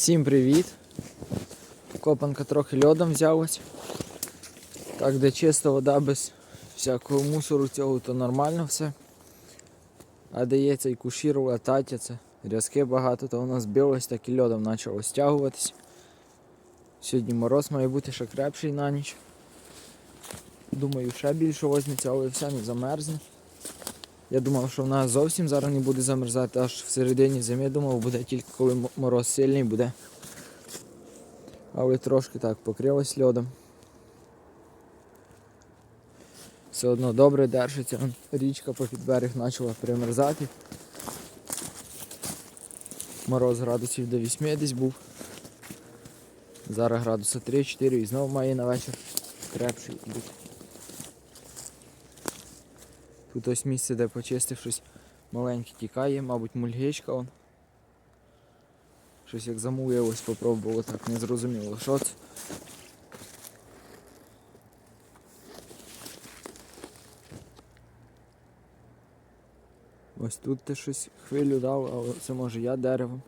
Всім привіт! Копанка трохи льодом взялась. Так, де чиста вода без всякого мусору цього, то нормально все. А де є цей кушірова татя, це рязки багато, то воно збилось, так і льодом почало стягуватись. Сьогодні мороз має бути ще крепший на ніч. Думаю, ще більше возьметься, але все не замерзне. Я думав, що вона зовсім зараз не буде замерзати, аж в середині зими думав, буде тільки коли мороз сильний буде. Але трошки так покрилось льодом. Все одно добре держиться. Річка попід берег почала примерзати. Мороз градусів до 8 десь був. Зараз градуса 3-4 і знову має на вечір крепший бути. Тут ось місце, де почистив щось маленьке тікає, мабуть, мульгичка он. Щось як замулилось, попробувало так, не зрозуміло, що це. Ось тут ти щось хвилю дав, але це може я деревом.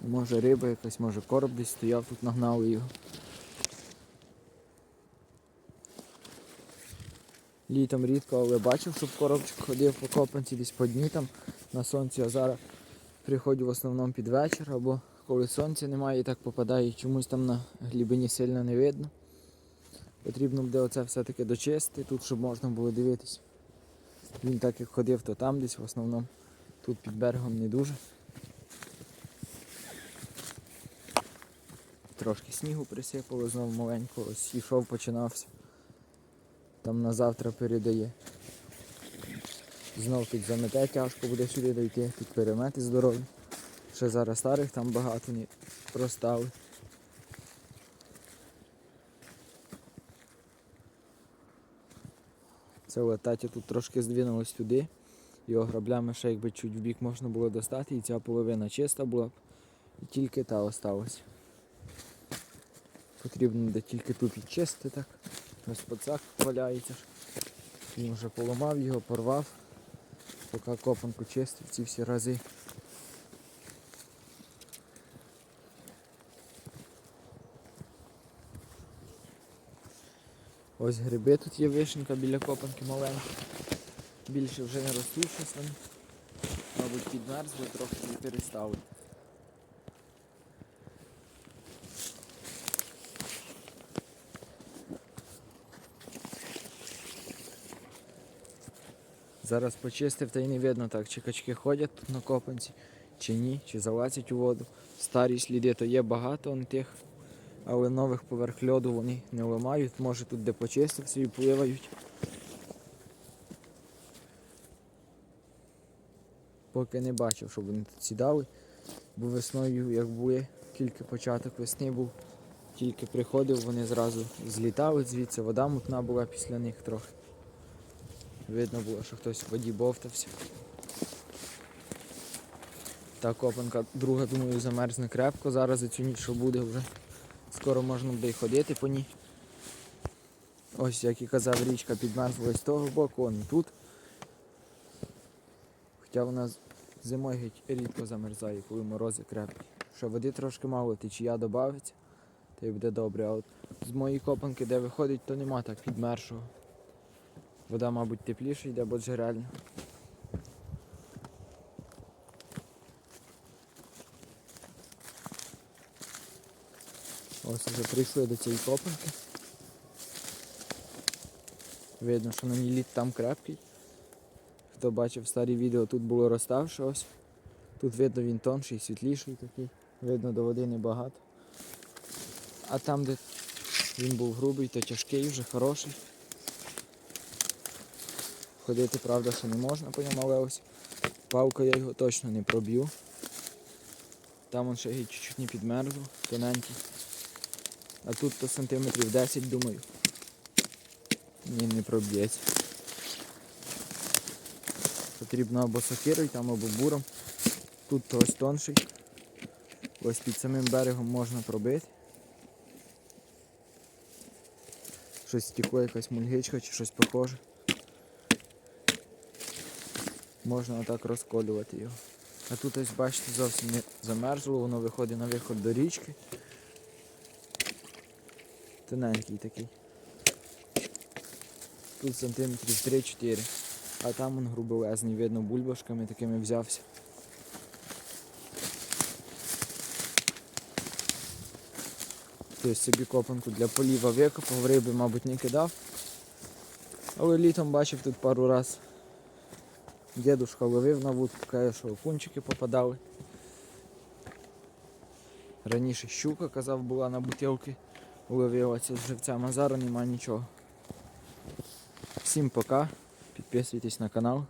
Може риба якась, може короб десь стояв, тут нагнали його. Літом рідко, але бачив, щоб коробчик ходив по копанці десь по дні там на сонці, а зараз приходжу в основному під вечір, або коли сонця немає і так попадає, і чомусь там на глибині сильно не видно. Потрібно буде оце все-таки дочистити тут, щоб можна було дивитись. Він так як ходив, то там десь в основному. Тут під берегом не дуже. Трошки снігу присипало знову маленько, ось ішов, починався. Там на завтра передає. Знов тут замете тяжко буде сюди дойти, тут перемети здорові. Ще зараз старих там багато не розстали. Це летаття тут трошки здвинулось туди. Його граблями ще якби чуть в бік можна було достати, і ця половина чиста була б. І тільки та осталась. Потрібно буде тільки тут підчистити так. Ось пацак валяється. Він вже поламав його, порвав. Поки копанку чистив ці всі рази. Ось гриби тут є вишенька біля копанки маленька. Більше вже не ростуть щось вони. Мабуть, підмерзли трохи і перестали. Зараз почистив та й не видно так, чи качки ходять тут на копанці, чи ні, чи залазять у воду. Старі сліди то є багато он тих, але нових поверх льоду вони не ламають. Може тут де почистив собі пливають. Поки не бачив, щоб вони тут сідали. Бо весною, як були, тільки початок весни був, тільки приходив, вони зразу злітали звідси, вода мутна була після них трохи. Видно було, що хтось в воді бовтався. Та копанка друга, думаю, замерзне крепко. Зараз за цю ніч що буде вже. Скоро можна буде й ходити по ній. Ось, як і казав, річка підмерзла з того боку, он тут. Хоча вона зимою геть рідко замерзає, коли морози крепкі. Ще води трошки мало, течія додається, то й буде добре. А от з моєї копанки, де виходить, то нема так підмершого. Вода, мабуть, тепліша йде, бо джерельна. Ось вже прийшли до цієї копанки. Видно, що на ній лід там крепкий. Хто бачив старі відео, тут було розставши ось. Тут видно він тонший, світліший такий. Видно до води небагато. А там, де він був грубий, то тяжкий, вже хороший. Ходити, правда, що не можна по ньому, але ось палкою я його точно не проб'ю. Там он ще чуть-чуть не підмерзло, тоненький. А тут то сантиметрів 10, думаю. Ні, не проб'ється. Потрібно або сокирою, там, або буром. Тут то ось тонший. Ось під самим берегом можна пробити. Щось стекло, якась мульгичка чи щось похоже. Можна отак розколювати його. А тут ось бачите зовсім не замерзло, воно виходить на виход до річки. Тоненький такий. Тут сантиметрів 3-4. А там он грубовезний, видно, бульбашками такими взявся. Хтось собі копанку для поліва викопав, риби, мабуть, не кидав. Але літом бачив тут пару раз. Дідушка ловив на вудку, каже, що окунчики попадали. Раніше щука, казав, була на бутилки, ловилася з живцями, а зараз нема нічого. Всім пока. Підписуйтесь на канал.